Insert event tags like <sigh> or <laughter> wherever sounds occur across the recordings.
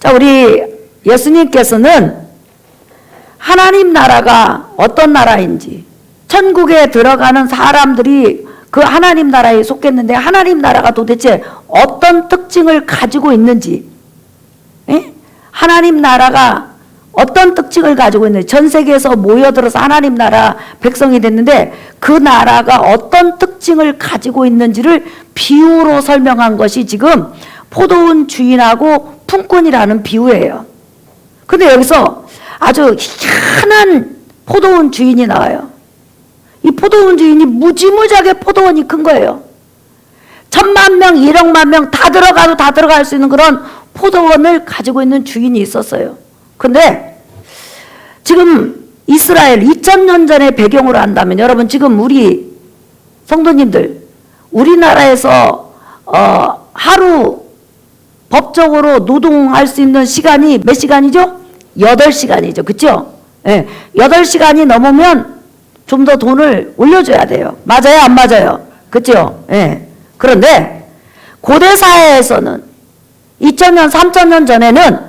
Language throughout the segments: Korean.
자, 우리 예수님께서는 하나님 나라가 어떤 나라인지, 천국에 들어가는 사람들이 그 하나님 나라에 속했는데 하나님 나라가 도대체 어떤 특징을 가지고 있는지, 예? 하나님 나라가 어떤 특징을 가지고 있는지, 전 세계에서 모여들어서 하나님 나라 백성이 됐는데 그 나라가 어떤 특징을 가지고 있는지를 비유로 설명한 것이 지금 포도원 주인하고 품꾼이라는 비유예요. 근데 여기서 아주 희한한 포도원 주인이 나와요. 이 포도원 주인이 무지무지하게 포도원이 큰 거예요. 천만 명, 일억만 명 다 들어가도 다 들어갈 수 있는 그런 포도원을 가지고 있는 주인이 있었어요. 근데 지금 이스라엘 2000년 전의 배경으로 한다면 여러분 지금 우리 성도님들 우리나라에서 어, 하루 법적으로 노동할 수 있는 시간이 몇 시간이죠? 8시간이죠. 그죠? 예. 8시간이 넘으면 좀 더 돈을 올려줘야 돼요. 맞아요? 안 맞아요? 그죠? 예. 그런데 고대 사회에서는 2000년, 3000년 전에는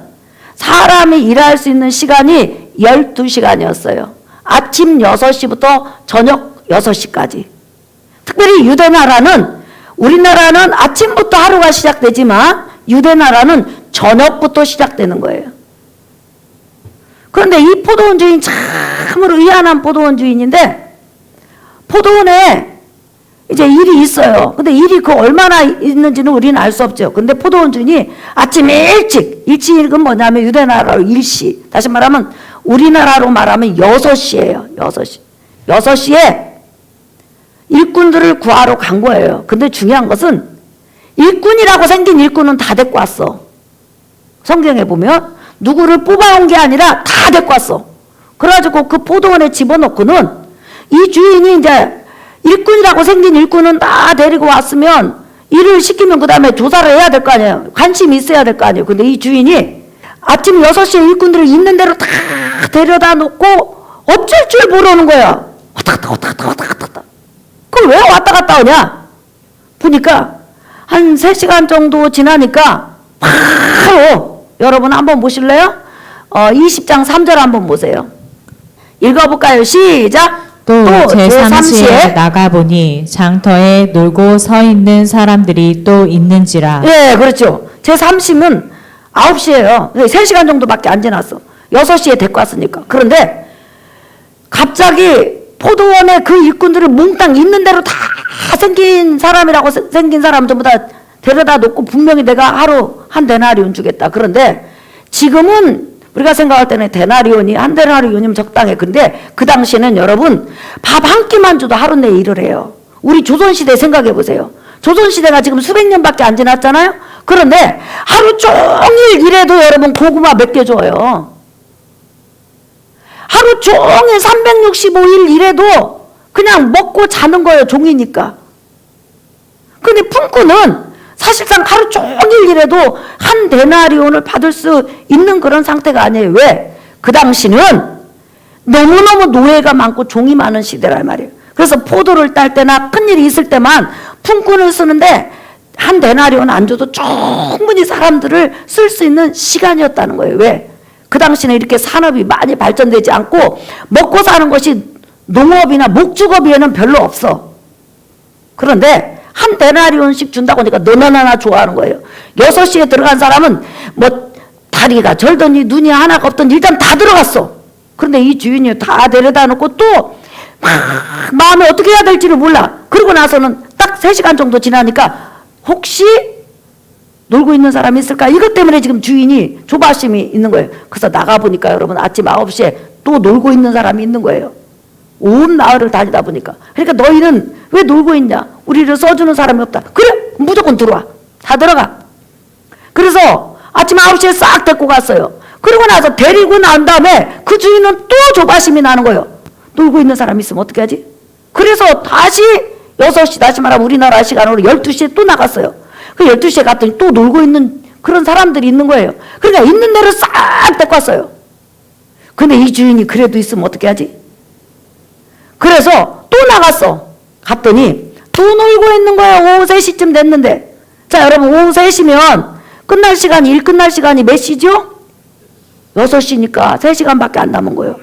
사람이 일할 수 있는 시간이 12시간이었어요. 아침 6시부터 저녁 6시까지. 특별히 유대 나라는 우리나라는 아침부터 하루가 시작되지만 유대 나라는 저녁부터 시작되는 거예요. 그런데 이 포도원 주인 참으로 의아한 포도원 주인인데 포도원에 이제 일이 있어요. 근데 일이 그 얼마나 있는지는 우리는 알 수 없죠. 근데 포도원 주인이 아침 일찍, 일찍은 뭐냐면 유대 나라로 일시. 다시 말하면 우리나라로 말하면 여섯 시예요. 여섯 시. 여섯 시에 일꾼들을 구하러 간 거예요. 근데 중요한 것은 일꾼이라고 생긴 일꾼은 다 데리고 왔어. 성경에 보면 누구를 뽑아온 게 아니라 다 데리고 왔어. 그래가지고 그 포도원에 집어넣고는 이 주인이 이제 일꾼이라고 생긴 일꾼은 다 데리고 왔으면 일을 시키면 그 다음에 조사를 해야 될 거 아니에요. 관심이 있어야 될 거 아니에요. 근데 이 주인이 아침 6시에 일꾼들을 있는 대로 다 데려다 놓고 어쩔 줄 모르는 거야. 왔다 갔다 왔다 갔다 왔다 갔다. 그걸 왜 왔다 갔다 오냐? 보니까 한 3시간 정도 지나니까 바로 여러분 한번 보실래요? 어, 20장 3절 한번 보세요. 읽어볼까요? 시작. 또 제3시에 나가보니 장터에 놀고 서 있는 사람들이 또 있는지라 예, 그렇죠. 제 3심은 9시예요. 3시간 정도밖에 안 지났어. 6시에 데리고 왔으니까. 그런데 갑자기 포도원에 그 일꾼들을 몽땅 있는 대로 다 생긴 사람이라고 세- 생긴 사람 전부 다 데려다 놓고 분명히 내가 하루 한 데나리온 주겠다. 그런데 지금은 우리가 생각할 때는 데나리온이 한 데나리온이면 적당해. 근데 그 당시에는 여러분 밥 한 끼만 줘도 하루 내 일을 해요. 우리 조선시대 생각해 보세요. 조선시대가 지금 수백 년밖에 안 지났잖아요? 그런데 하루 종일 일해도 여러분 고구마 몇 개 줘요. 하루 종일 365일 일해도 그냥 먹고 자는 거예요, 종이니까. 근데 품꾼은 사실상 하루 종일 일해도 한 데나리온을 받을 수 있는 그런 상태가 아니에요. 왜? 그 당시는 너무너무 노예가 많고 종이 많은 시대란 말이에요. 그래서 포도를 딸 때나 큰일이 있을 때만 품꾼을 쓰는데 한 데나리온 안 줘도 충분히 사람들을 쓸 수 있는 시간이었다는 거예요. 왜? 그 당시는 이렇게 산업이 많이 발전되지 않고 먹고 사는 것이 농업이나 목축업에는 별로 없어. 그런데 한 데나리온씩 준다고 하니까 너나나나 좋아하는 거예요. 여섯 시에 들어간 사람은 뭐 다리가 절더니 눈이 하나가 없더니 일단 다 들어갔어. 그런데 이 주인이 다 데려다 놓고 또 막 마음에 어떻게 해야 될지를 몰라. 그러고 나서는 딱 3시간 정도 지나니까 혹시 놀고 있는 사람이 있을까? 이것 때문에 지금 주인이 조바심이 있는 거예요. 그래서 나가보니까 여러분 아침 9시에 또 놀고 있는 사람이 있는 거예요. 온 마을을 다니다 보니까. 그러니까 너희는 왜 놀고 있냐? 우리를 써주는 사람이 없다. 그래, 무조건 들어와. 다 들어가. 그래서 아침 9시에 싹 데리고 갔어요. 그러고 나서 데리고 난 다음에 그 주인은 또 조바심이 나는 거예요. 놀고 있는 사람이 있으면 어떻게 하지? 그래서 다시 6시, 다시 말하면 우리나라 시간으로 12시에 또 나갔어요. 그 12시에 갔더니 또 놀고 있는 그런 사람들이 있는 거예요. 그러니까 있는 대로 싹 왔어요. 근데 이 주인이 그래도 있으면 어떻게 하지? 그래서 또 나갔어. 갔더니 또 놀고 있는 거예요. 오후 3시쯤 됐는데. 자, 여러분, 오후 3시면 끝날 시간이, 일 끝날 시간이 몇 시죠? 6시니까 3시간밖에 안 남은 거예요.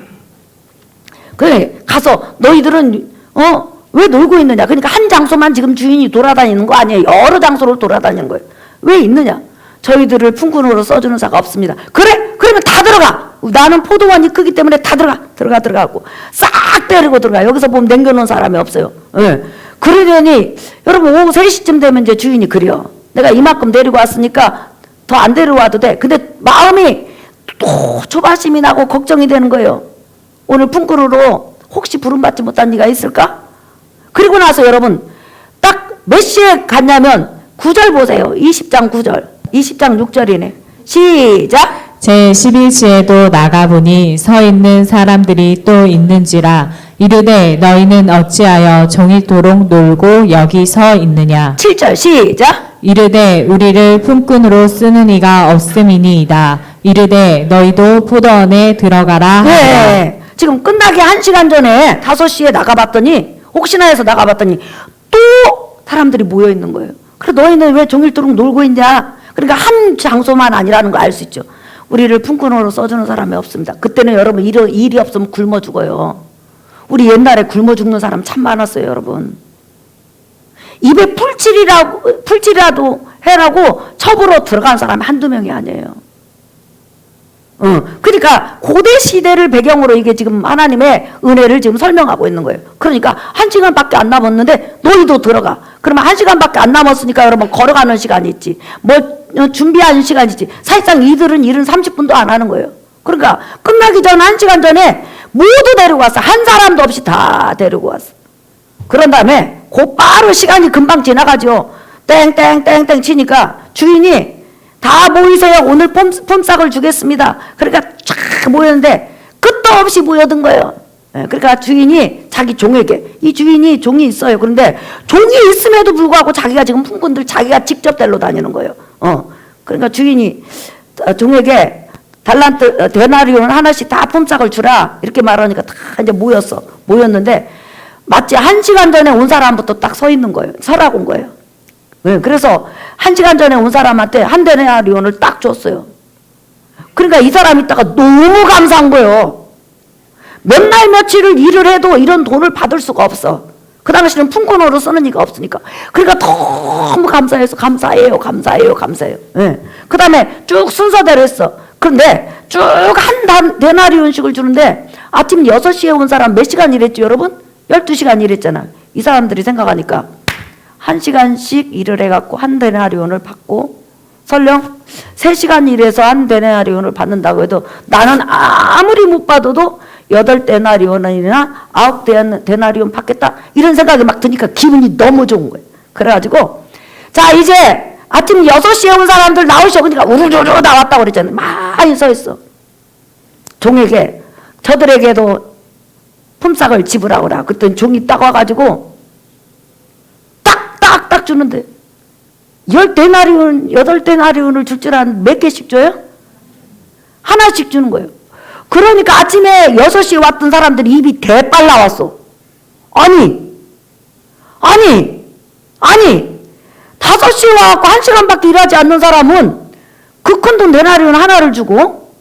그래, 가서 너희들은, 어, 왜 놀고 있느냐? 그러니까 한 장소만 지금 주인이 돌아다니는 거 아니에요. 여러 장소를 돌아다니는 거예요. 왜 있느냐? 저희들을 품꾼으로 써주는 자가 없습니다. 그래? 그러면 다 들어가! 나는 포도원이 크기 때문에 다 들어가! 들어가, 들어가고. 싹 때리고 들어가. 여기서 보면 남겨놓은 사람이 없어요. 예. 그러더니, 여러분, 오후 3시쯤 되면 이제 주인이 그려. 내가 이만큼 데리고 왔으니까 더 안 데려와도 돼. 근데 마음이 또 초바심이 나고 걱정이 되는 거예요. 오늘 품꾼으로 혹시 부름받지 못한 이가 있을까? 그리고 나서 여러분 딱 몇 시에 갔냐면 9절 보세요. 20장 9절. 20장 6절이네. 시작. 제 11시에도 나가보니 서 있는 사람들이 또 있는지라 이르되 너희는 어찌하여 종일토록 놀고 여기 서 있느냐 7절 시작. 이르되 우리를 품꾼으로 쓰는 이가 없음이니이다 이르되 너희도 포도원에 들어가라 네. 지금 끝나기 한 시간 전에 5시에 나가봤더니 혹시나 해서 나가봤더니 또 사람들이 모여 있는 거예요. 그래 너희는 왜 종일토록 놀고 있냐? 그러니까 한 장소만 아니라는 거 알 수 있죠. 우리를 품꾼으로 써주는 사람이 없습니다. 그때는 여러분 일이, 일이 없으면 굶어 죽어요. 우리 옛날에 굶어 죽는 사람 참 많았어요, 여러분. 입에 풀칠이라고 풀칠이라도 해라고 첩으로 들어간 사람이 한두 명이 아니에요. 어, 그러니까 고대 시대를 배경으로 이게 지금 하나님의 은혜를 지금 설명하고 있는 거예요. 그러니까 한 시간밖에 안 남았는데 너희도 들어가. 그러면 한 시간밖에 안 남았으니까 여러분 걸어가는 시간이 있지. 뭐 어, 준비하는 시간이 있지. 사실상 이들은 일은 30분도 안 하는 거예요. 그러니까 끝나기 전 한 시간 전에 모두 데리고 왔어. 한 사람도 없이 다 데리고 왔어. 그런 다음에 곧바로 시간이 금방 지나가죠. 땡땡땡땡 치니까 주인이 다 모이세요. 오늘 폼, 폼싹을 주겠습니다. 그러니까 쫙 모였는데 끝도 없이 모여든 거예요. 예, 그러니까 주인이 자기 종에게 이 주인이 종이 있어요. 그런데 종이 있음에도 불구하고 자기가 지금 품꾼들 자기가 직접 데리러 다니는 거예요. 어. 그러니까 주인이 어, 종에게 달란트 어, 데나리온 하나씩 다 폼싹을 주라 이렇게 말하니까 다 이제 모였어. 모였는데 마치 한 시간 전에 온 사람부터 딱 서 있는 거예요. 서라고 온 거예요. 네, 그래서 한 시간 전에 온 사람한테 한 데나리온을 딱 줬어요. 그러니까 이 사람 있다가 너무 감사한 거예요. 몇 날 며칠을 일을 해도 이런 돈을 받을 수가 없어. 그 당시는 품꾼으로 쓰는 이가 없으니까. 그러니까 너무 감사해서 감사해요, 감사해요, 감사해요. 예. 그 다음에 쭉 순서대로 했어. 그런데 쭉한 데나리온씩을 주는데 아침 6시에 온 사람 몇 시간 일했죠, 여러분? 12시간 일했잖아. 이 사람들이 생각하니까 한 시간씩 일을 해갖고 한 데나리온을 받고 설령 세 시간 일해서 한 데나리온을 받는다고 해도 나는 아무리 못 받아도 여덟 데나리온이나 아홉 데- 데나리온 받겠다 이런 생각이 막 드니까 기분이 너무 좋은 거예요. 그래가지고 자 이제 아침 6시에 온 사람들 나오셔 그러니까 우르르르 나왔다고 그랬잖아요. 많이 서 있어. 종에게 저들에게도 품삯을 지불하거라. 그랬더니 종이 딱 와가지고 주는데 열 데나리온, 여덟 데나리온을 줄줄 아는 몇 개씩 줘요? 하나씩 주는 거예요. 그러니까 아침에 여섯 시에 왔던 사람들이 입이 대빨 나왔어. 아니, 아니, 아니, 다섯 시에 와갖고 한 시간밖에 일하지 않는 사람은 그 큰돈 데나리온 하나를 주고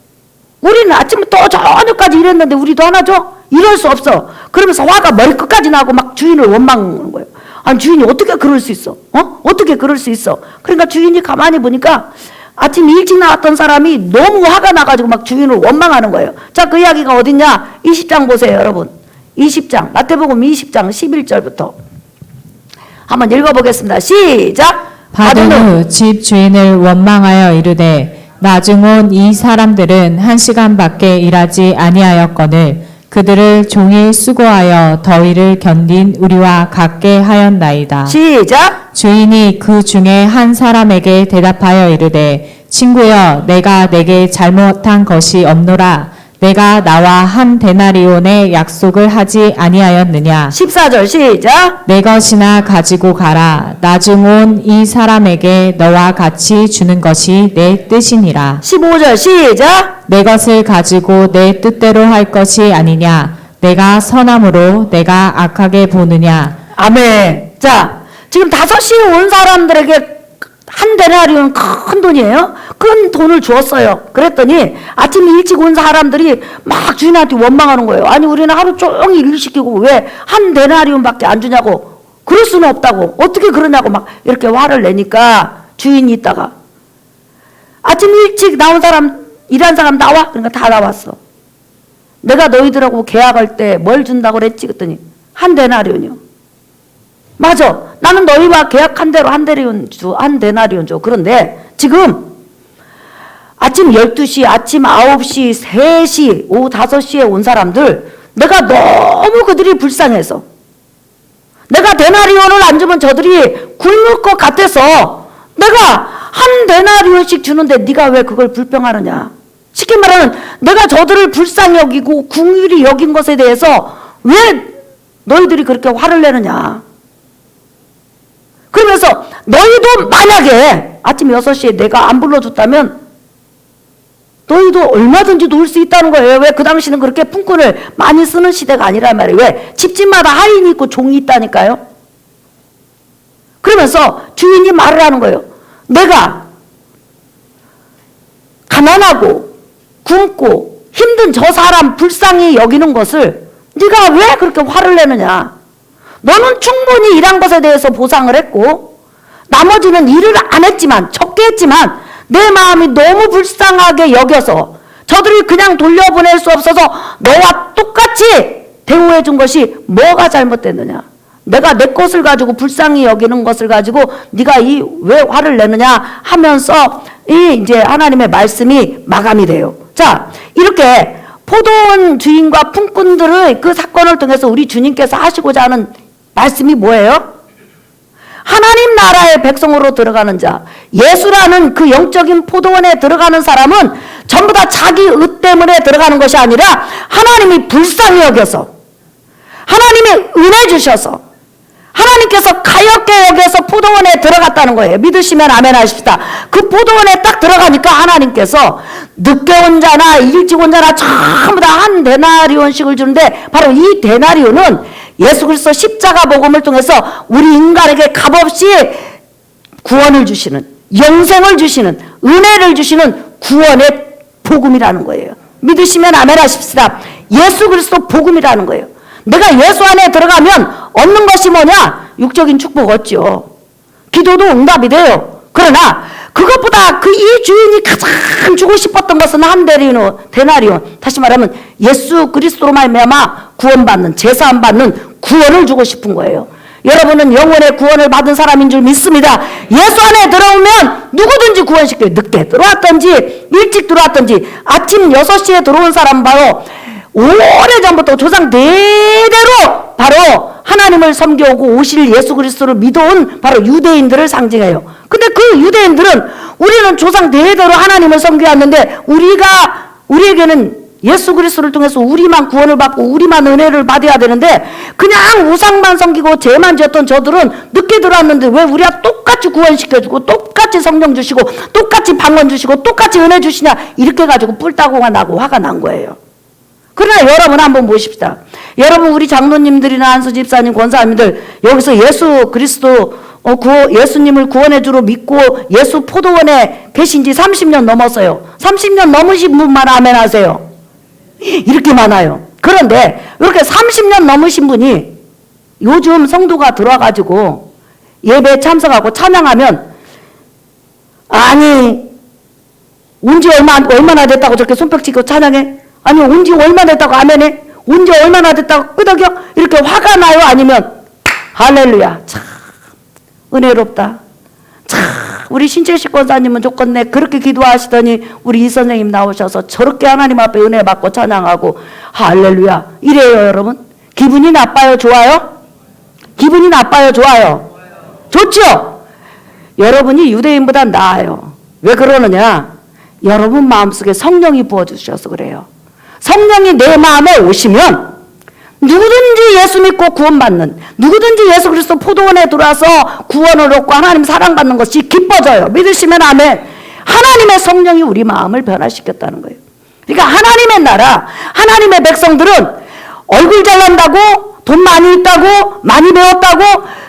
우리는 아침부터 저녁까지 일했는데 우리도 하나 줘? 이럴 수 없어. 그러면서 화가 머리끝까지 나고 막 주인을 원망하는 거예요. 아니 주인이 어떻게 그럴 수 있어? 어? 어떻게 그럴 수 있어? 그러니까 주인이 가만히 보니까 아침 일찍 나왔던 사람이 너무 화가 나가지고 막 주인을 원망하는 거예요. 자, 그 이야기가 어딨냐? 20장 보세요, 여러분. 20장, 마태복음 20장 11절부터. 한번 읽어보겠습니다. 시작! 받은 후 집 주인을 원망하여 이르되 나중 온 이 사람들은 한 시간밖에 일하지 아니하였거늘 그들을 종일 수고하여 더위를 견딘 우리와 같게 하였나이다. 시작! 주인이 그 중에 한 사람에게 대답하여 이르되 친구여 내가 내게 잘못한 것이 없노라 내가 나와 한 데나리온의 약속을 하지 아니하였느냐 14절 시작! 내 것이나 가지고 가라 나중 온 이 사람에게 너와 같이 주는 것이 내 뜻이니라 15절 시작! 내 것을 가지고 내 뜻대로 할 것이 아니냐 내가 선함으로 내가 악하게 보느냐 아멘. 자, 지금 다섯 시에 온 사람들에게 한 데나리온 큰 돈이에요. 큰 돈을 주었어요. 그랬더니 아침에 일찍 온 사람들이 막 주인한테 원망하는 거예요. 아니 우리는 하루 종일 일 시키고 왜 한 데나리온밖에 안 주냐고. 그럴 수는 없다고. 어떻게 그러냐고 막 이렇게 화를 내니까 주인이 있다가 아침 일찍 나온 사람 일한 사람 나와. 그러니까 다 나왔어. 내가 너희들하고 계약할 때 뭘 준다고 그랬지? 그랬더니 한 데나리온이요. 맞아. 나는 너희와 계약한 대로 한 데나리온 주, 한 데나리온 줘. 그런데 지금 아침 12시, 아침 9시, 3시, 오후 5시에 온 사람들 내가 너무 그들이 불쌍해서 내가 데나리온을 안 주면 저들이 굶을 것 같아서 내가 한 데나리온씩 주는데 네가 왜 그걸 불평하느냐. 쉽게 말하면 내가 저들을 불쌍히 여기고 궁휼히 여긴 것에 대해서 왜 너희들이 그렇게 화를 내느냐. 그러면서 너희도 만약에 아침 6시에 내가 안 불러줬다면 너희도 얼마든지 놀 수 있다는 거예요. 왜 그 당시는 그렇게 품꾼을 많이 쓰는 시대가 아니란 말이에요. 왜? 집집마다 하인이 있고 종이 있다니까요. 그러면서 주인이 말을 하는 거예요. 내가 가난하고 굶고 힘든 저 사람 불쌍히 여기는 것을 네가 왜 그렇게 화를 내느냐? 너는 충분히 일한 것에 대해서 보상을 했고 나머지는 일을 안 했지만 적게 했지만 내 마음이 너무 불쌍하게 여겨서 저들이 그냥 돌려보낼 수 없어서 너와 똑같이 대우해 준 것이 뭐가 잘못됐느냐? 내가 내 것을 가지고 불쌍히 여기는 것을 가지고 네가 이 왜 화를 내느냐 하면서 이 이제 하나님의 말씀이 마감이 돼요. 자, 이렇게 포도원 주인과 품꾼들의 그 사건을 통해서 우리 주님께서 하시고자 하는 말씀이 뭐예요? 하나님 나라의 백성으로 들어가는 자, 예수라는 그 영적인 포도원에 들어가는 사람은 전부 다 자기 의 때문에 들어가는 것이 아니라 하나님이 불쌍히 여겨서 하나님이 은혜 주셔서 하나님께서 가엽게 여겨서 포도원에 들어갔다는 거예요. 믿으시면 아멘 하십시다. 그 포도원에 딱 들어가니까 하나님께서 늦게 온 자나 일찍 온 자나 전부 다 한 데나리온씩을 주는데 바로 이 데나리온은 예수 그리스도 십자가 복음을 통해서 우리 인간에게 값없이 구원을 주시는 영생을 주시는 은혜를 주시는 구원의 복음이라는 거예요. 믿으시면 아멘 하십시다. 예수 그리스도 복음이라는 거예요. 내가 예수 안에 들어가면 얻는 것이 뭐냐? 육적인 축복 얻죠. 기도도 응답이 돼요. 그러나 그것보다 그 이 주인이 가장 주고 싶었던 것은 한 데리온, 데나리온. 다시 말하면 예수 그리스도로 말미암아 구원받는 제사함 받는 구원을 주고 싶은 거예요. 여러분은 영원의 구원을 받은 사람인 줄 믿습니다. 예수 안에 들어오면 누구든지 구원시켜요. 늦게 들어왔든지 일찍 들어왔든지 아침 6시에 들어온 사람 바로 오래전부터 조상 대대로 바로 하나님을 섬겨오고 오실 예수 그리스도를 믿어온 바로 유대인들을 상징해요. 근데 그 유대인들은 우리는 조상 대대로 하나님을 섬겨왔는데 우리가 우리에게는 예수 그리스도를 통해서 우리만 구원을 받고 우리만 은혜를 받아야 되는데 그냥 우상만 섬기고 죄만 지었던 저들은 늦게 들어왔는데 왜 우리가 똑같이 구원시켜주고 똑같이 성령 주시고 똑같이 방언 주시고 똑같이 은혜 주시냐 이렇게 가지고 뿔따구가 나고 화가 난 거예요. 그러나 여러분 한번 보십시다. 여러분 우리 장로님들이나 한수 집사님 권사님들 여기서 예수 그리스도 어, 구호, 예수님을 구원의 주로 믿고 예수 포도원에 계신 지 30년 넘었어요. 30년 넘으신 분만 아멘 하세요. 이렇게 많아요. 그런데 이렇게 30년 넘으신 분이 요즘 성도가 들어와가지고 예배 참석하고 찬양하면 아니 온 지 얼마 얼마나 됐다고 저렇게 손뼉 치고 찬양해? 아니 온지 얼마 됐다고 아멘해? 온지 얼마나 됐다고 끄덕여? 이렇게 화가 나요? 아니면 할렐루야 참 은혜롭다. 참 우리 신재식 권사님은 좋겠네. 그렇게 기도하시더니 우리 이 선생님 나오셔서 저렇게 하나님 앞에 은혜 받고 찬양하고 할렐루야 이래요 여러분. 기분이 나빠요 좋아요? 기분이 나빠요 좋아요? 좋죠? 여러분이 유대인보다 나아요. 왜 그러느냐? 여러분 마음속에 성령이 부어주셔서 그래요. 성령이 내 마음에 오시면 누구든지 예수 믿고 구원받는 누구든지 예수 그리스도 포도원에 들어와서 구원을 얻고 하나님 사랑받는 것이 기뻐져요. 믿으시면 아멘. 하나님의 성령이 우리 마음을 변화시켰다는 거예요. 그러니까 하나님의 나라, 하나님의 백성들은 얼굴 잘 난다고 돈 많이 있다고 많이 배웠다고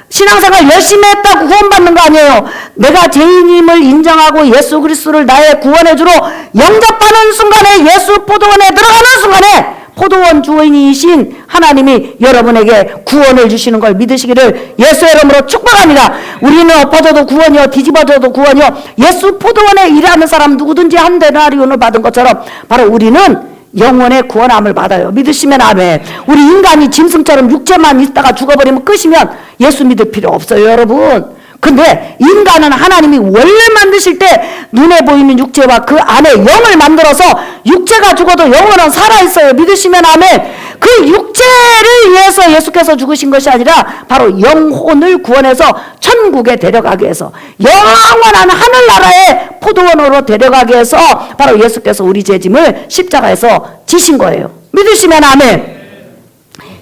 신앙생활 열심히 했다고 구원받는 거 아니에요. 내가 죄인임을 인정하고 예수 그리스도를 나의 구원의 주로 영접하는 순간에 예수 포도원에 들어가는 순간에 포도원 주인이신 하나님이 여러분에게 구원을 주시는 걸 믿으시기를 예수의 이름으로 축복합니다. 우리는 엎어져도 구원이요 뒤집어져도 구원이요 예수 포도원에 일하는 사람 누구든지 한 데나리온을 받은 것처럼 바로 우리는 영원의 구원함을 받아요. 믿으시면 아멘. 우리 인간이 짐승처럼 육체만 있다가 죽어버리면 끝이면 예수 믿을 필요 없어요, 여러분. 근데 인간은 하나님이 원래 만드실 때 눈에 보이는 육체와 그 안에 영을 만들어서 육체가 죽어도 영혼은 살아있어요. 믿으시면 아멘. 그 육체를 위해서 예수께서 죽으신 것이 아니라 바로 영혼을 구원해서 천국에 데려가기 위해서 영원한 하늘나라의 포도원으로 데려가기 위해서 바로 예수께서 우리 죄짐을 십자가에서 지신 거예요. 믿으시면 아멘.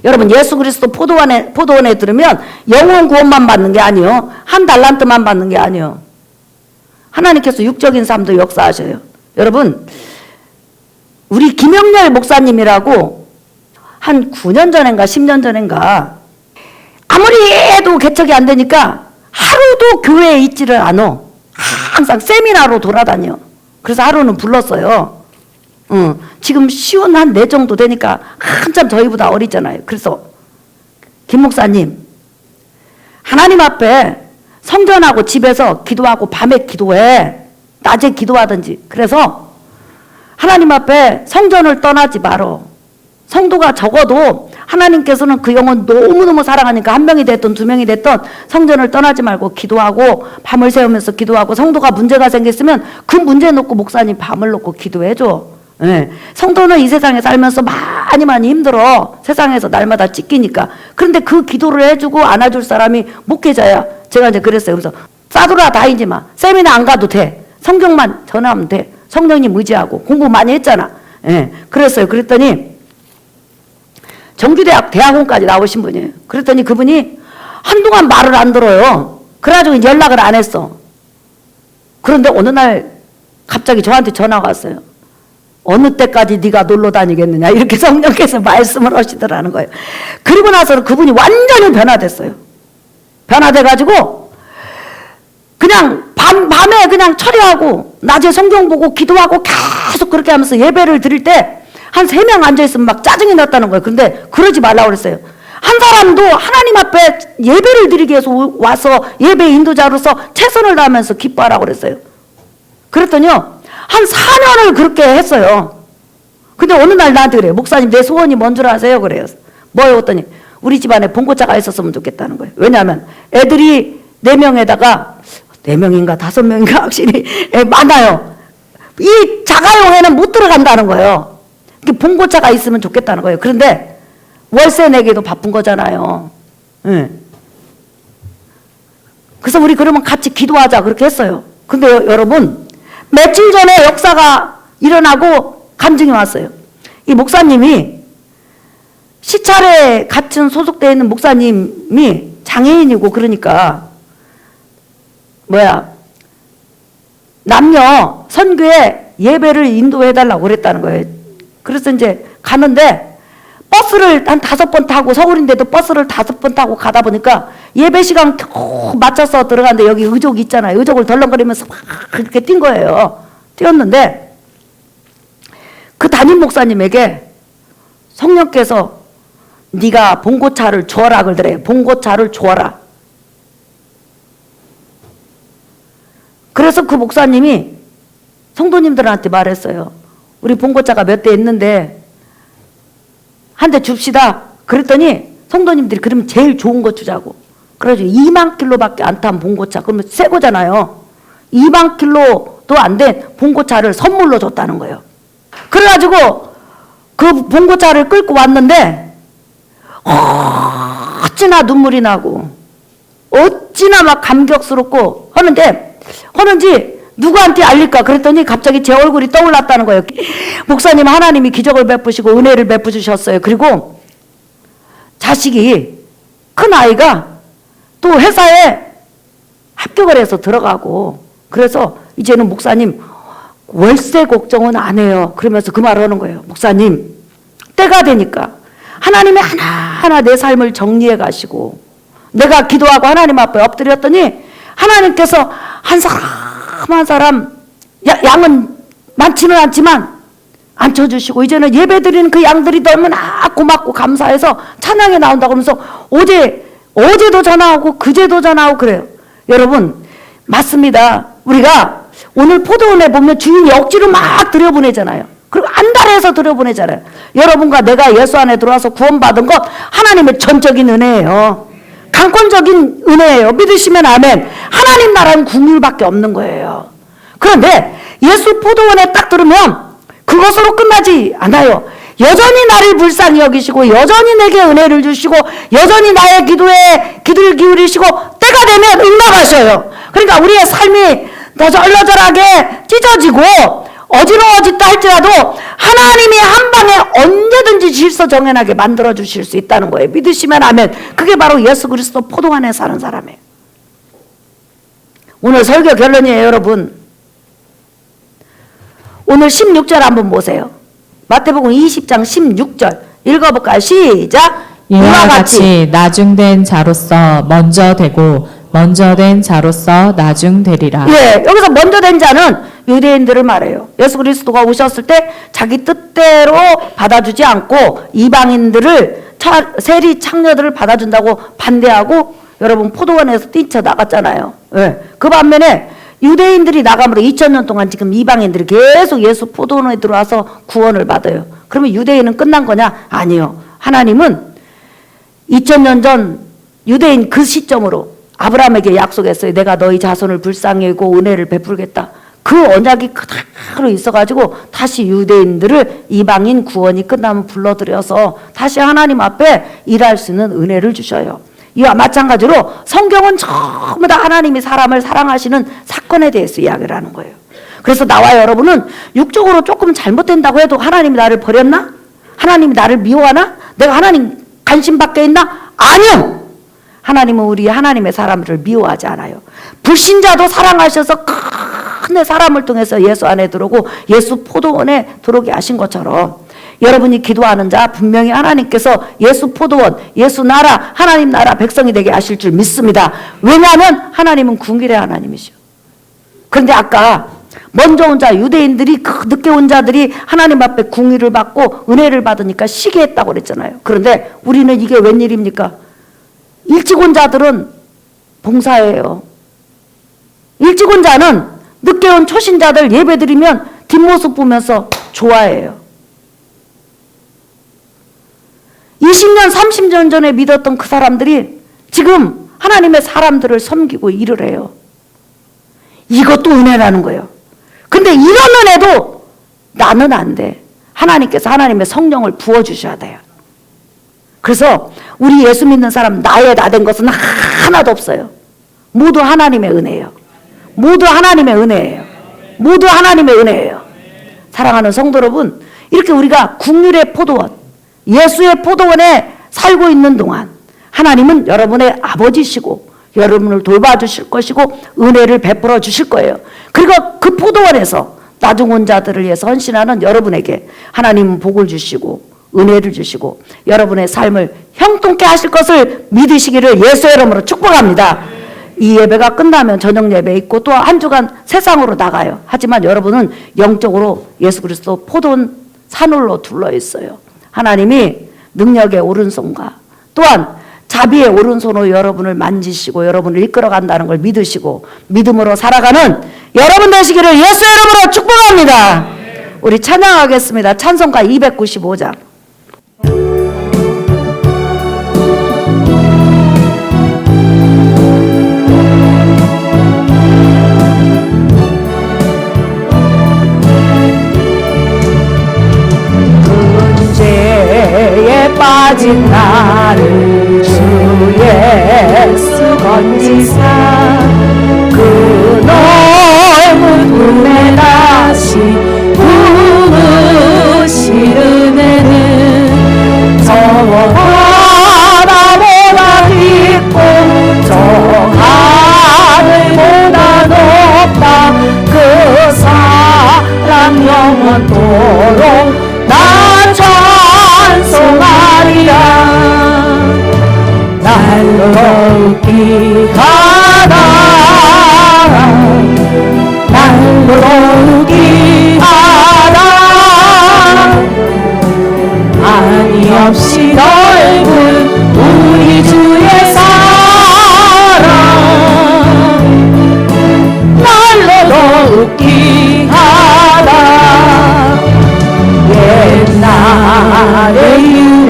여러분 예수 그리스도 포도원에 포도원에 들으면 영혼 구원만 받는 게 아니요 한 달란트만 받는 게 아니요 하나님께서 육적인 삶도 역사하셔요. 여러분 우리 김영렬 목사님이라고 한 9년 전인가 10년 전인가 아무리 해도 개척이 안 되니까 하루도 교회에 있지를 않아. 항상 세미나로 돌아다녀. 그래서 하루는 불렀어요. 응. 지금 시온 한네 정도 되니까 한참 저희보다 어리잖아요. 그래서 김 목사님 하나님 앞에 성전하고 집에서 기도하고 밤에 기도해. 낮에 기도하든지. 그래서 하나님 앞에 성전을 떠나지 말어. 성도가 적어도 하나님께서는 그 영혼 너무너무 사랑하니까 한 명이 됐든 두 명이 됐든 성전을 떠나지 말고 기도하고 밤을 새우면서 기도하고 성도가 문제가 생겼으면 그 문제 놓고 목사님 밤을 놓고 기도해줘. 예. 성도는 이 세상에 살면서 많이 많이 힘들어. 세상에서 날마다 찢기니까. 그런데 그 기도를 해주고 안아줄 사람이 목회자야. 제가 이제 그랬어요. 그래서 싸돌아 다니지 마. 세미나 안 가도 돼. 성경만 전하면 돼. 성령님 의지하고 공부 많이 했잖아. 예. 그랬어요. 그랬더니 정규대학 대학원까지 나오신 분이에요. 그랬더니 그분이 한동안 말을 안 들어요. 그래가지고 연락을 안 했어. 그런데 어느 날 갑자기 저한테 전화가 왔어요. 어느 때까지 네가 놀러 다니겠느냐 이렇게 <laughs> 성령께서 말씀을 하시더라는 거예요. 그리고 나서는 그분이 완전히 변화됐어요. 변화돼가지고 그냥 밤, 밤에 그냥 처리하고 낮에 성경 보고 기도하고 계속 그렇게 하면서 예배를 드릴 때 한 세 명 앉아있으면 막 짜증이 났다는 거예요. 근데 그러지 말라고 그랬어요. 한 사람도 하나님 앞에 예배를 드리기 위해서 와서 예배 인도자로서 최선을 다하면서 기뻐하라고 그랬어요. 그랬더니요. 한 4년을 그렇게 했어요. 근데 어느 날 나한테 그래요. 목사님 내 소원이 뭔 줄 아세요? 그래요. 뭐요? 했더니 우리 집안에 봉고차가 있었으면 좋겠다는 거예요. 왜냐하면 애들이 네 명에다가 네 명인가 다섯 명인가 <laughs> 확실히 애 많아요. 이 자가용에는 못 들어간다는 거예요. 봉고차가 있으면 좋겠다는 거예요. 그런데 월세 내기도 바쁜 거잖아요. 예. 그래서 우리 그러면 같이 기도하자 그렇게 했어요. 근데 여- 여러분 며칠 전에 역사가 일어나고 감정이 왔어요. 이 목사님이 시찰에 같은 소속되어 있는 목사님이 장애인이고 그러니까 뭐야 남녀 선교에 예배를 인도해 달라고 그랬다는 거예요. 그래서 이제 가는데 버스를 한 다섯 번 타고 서울인데도 버스를 다섯 번 타고 가다 보니까 예배 시간 맞춰서 들어갔는데 여기 의족 있잖아요. 의족을 덜렁거리면서 막 그렇게 뛴 거예요. 뛰었는데 그 담임 목사님에게 성령께서 네가 봉고차를 주어라 그러더래. 봉고차를 주어라. 그래서 그 목사님이 성도님들한테 말했어요. 우리 봉고차가 몇 대 있는데 한 대 줍시다. 그랬더니 성도님들이 그러면 제일 좋은 거 주자고. 그래가지고 2만 킬로밖에 안 탄 봉고차. 그러면 새 거잖아요. 2만 킬로도 안 된 봉고차를 선물로 줬다는 거예요. 그래가지고 그 봉고차를 끌고 왔는데 어찌나 눈물이 나고 어찌나 막 감격스럽고 하는데 하는지 누구한테 알릴까 그랬더니 갑자기 제 얼굴이 떠올랐다는 거예요. 목사님 하나님이 기적을 베푸시고 은혜를 베푸주셨어요. 그리고 자식이 큰 아이가 또 회사에 합격을 해서 들어가고 그래서 이제는 목사님 월세 걱정은 안 해요. 그러면서 그 말을 하는 거예요. 목사님 때가 되니까 하나님이 하나하나 내 삶을 정리해 가시고 내가 기도하고 하나님 앞에 엎드렸더니 하나님께서 한 사람 한 사람 야- 양은 많지는 않지만 앉혀주시고 이제는 예배드리는 그 양들이 너무나 고맙고 감사해서 찬양에 나온다고 하면서 어제 어제도 전화하고 그제도 전화하고 그래요. 여러분 맞습니다. 우리가 오늘 포도원에 보면 주인이 억지로 막 들여보내잖아요. 그리고 안달해서 들여보내잖아요. 여러분과 내가 예수 안에 들어와서 구원받은 것 하나님의 전적인 은혜예요. 강권적인 은혜예요. 믿으시면 아멘. 하나님 나라는 국률밖에 없는 거예요. 그런데 예수 포도원에 딱 들으면 그것으로 끝나지 않아요. 여전히 나를 불쌍히 여기시고 여전히 내게 은혜를 주시고 여전히 나의 기도에 기도를 기울이시고 때가 되면 응답하셔요. 그러니까 우리의 삶이 너절너절하게 찢어지고 어지러워졌다 할지라도 하나님이 한 방에 언제든지 질서 정연하게 만들어 주실 수 있다는 거예요. 믿으시면 아멘. 그게 바로 예수 그리스도 포도 안에 사는 사람이에요. 오늘 설교 결론이에요, 여러분. 오늘 16절 한번 보세요. 마태복음 20장 16절 읽어볼까요? 시작. 이와 같이 나중된 자로서 먼저 되고 먼저 된 자로서 나중 되리라. 예, 여기서 먼저 된 자는 유대인들을 말해요. 예수 그리스도가 오셨을 때 자기 뜻대로 받아주지 않고 이방인들을 차, 세리 창녀들을 받아준다고 반대하고 여러분 포도원에서 뛰쳐 나갔잖아요. 예. 그 반면에 유대인들이 나감으로 2000년 동안 지금 이방인들이 계속 예수 포도원에 들어와서 구원을 받아요. 그러면 유대인은 끝난 거냐? 아니요. 하나님은 2000년 전 유대인 그 시점으로 아브라함에게 약속했어요. 내가 너희 자손을 불쌍히 여기고 은혜를 베풀겠다. 그 언약이 그대로 있어가지고 다시 유대인들을 이방인 구원이 끝나면 불러들여서 다시 하나님 앞에 일할 수 있는 은혜를 주셔요. 이와 마찬가지로 성경은 전부 다 하나님이 사람을 사랑하시는 사건에 대해서 이야기를 하는 거예요. 그래서 나와 여러분은 육적으로 조금 잘못된다고 해도 하나님이 나를 버렸나? 하나님이 나를 미워하나? 내가 하나님 관심 밖에 있나? 아니요. 하나님은 우리 하나님의 사람들을 미워하지 않아요. 불신자도 사랑하셔서 큰 내 사람을 통해서 예수 안에 들어오고 예수 포도원에 들어오게 하신 것처럼 여러분이 기도하는 자 분명히 하나님께서 예수 포도원, 예수 나라, 하나님 나라 백성이 되게 하실 줄 믿습니다. 왜냐하면 하나님은 궁길의 하나님이죠. 그런데 아까 먼저 온 자 유대인들이 그 늦게 온 자들이 하나님 앞에 궁의를 받고 은혜를 받으니까 시기했다고 그랬잖아요. 그런데 우리는 이게 웬일입니까? 일찍 온 자들은 봉사해요. 일찍 온 자는 늦게 온 초신자들 예배 드리면 뒷모습 보면서 좋아해요. 20년, 30년 전에 믿었던 그 사람들이 지금 하나님의 사람들을 섬기고 일을 해요. 이것도 은혜라는 거예요. 근데 이런 은혜도 나는 안 돼. 하나님께서 하나님의 성령을 부어주셔야 돼요. 그래서 우리 예수 믿는 사람 나의 나 된 것은 하나도 없어요. 모두 하나님의 은혜예요. 모두 하나님의 은혜예요. 모두 하나님의 은혜예요. 사랑하는 성도 여러분, 이렇게 우리가 국률의 포도원, 예수의 포도원에 살고 있는 동안 하나님은 여러분의 아버지시고 여러분을 돌봐주실 것이고 은혜를 베풀어 주실 거예요. 그리고 그 포도원에서 나중 온 자들을 위해서 헌신하는 여러분에게 하나님은 복을 주시고 은혜를 주시고 여러분의 삶을 형통케 하실 것을 믿으시기를 예수의 이름으로 축복합니다. 이 예배가 끝나면 저녁 예배 있고 또 한 주간 세상으로 나가요. 하지만 여러분은 영적으로 예수 그리스도 포도원 산울로 둘러 있어요. 하나님이 능력의 오른손과 또한 자비의 오른손으로 여러분을 만지시고 여러분을 이끌어 간다는 걸 믿으시고 믿음으로 살아가는 여러분 되시기를 예수 이름으로 축복합니다. 우리 찬양하겠습니다. 찬송가 295장. 빠진 나를 주 예수 건지사. 그 넓은 꿈에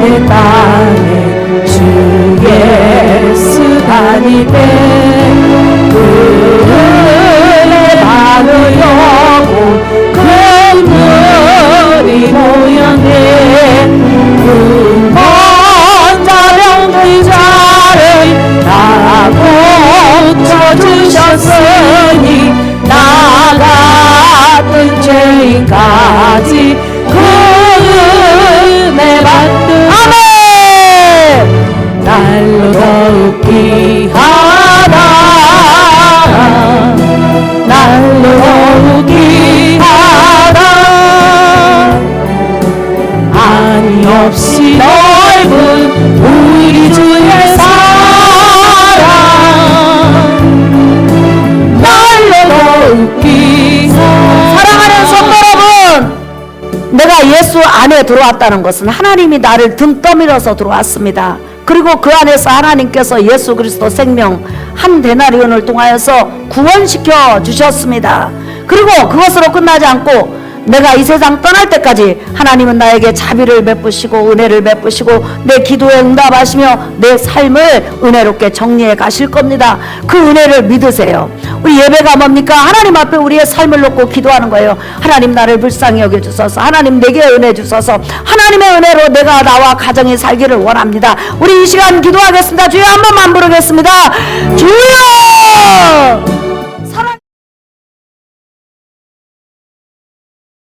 유대 땅에 주 예수 때 그의 방을 여고 그물이 모였네. 그 먼자병 그 자를 다 고쳐주셨으니 나 같은 죄인까 하다 날로 귀하다 아니 없이 넓은 우리 주의 사랑 날로 웃기 사랑하는 성도 여러분, 내가 예수 안에 들어왔다는 것은 하나님이 나를 등 떠밀어서 들어왔습니다. 그리고 그 안에서 하나님께서 예수 그리스도 생명 한 데나리온을 통하여서 구원시켜 주셨습니다. 그리고 그것으로 끝나지 않고 내가 이 세상 떠날 때까지 하나님은 나에게 자비를 베푸시고 은혜를 베푸시고 내 기도에 응답하시며 내 삶을 은혜롭게 정리해 가실 겁니다. 그 은혜를 믿으세요. 우리 예배가 뭡니까? 하나님 앞에 우리의 삶을 놓고 기도하는 거예요. 하나님 나를 불쌍히 여겨 주소서. 하나님 내게 은혜 주소서. 하나님의 은혜로 내가 나와 가정이 살기를 원합니다. 우리 이 시간 기도하겠습니다. 주여 한 번만 부르겠습니다. 주여!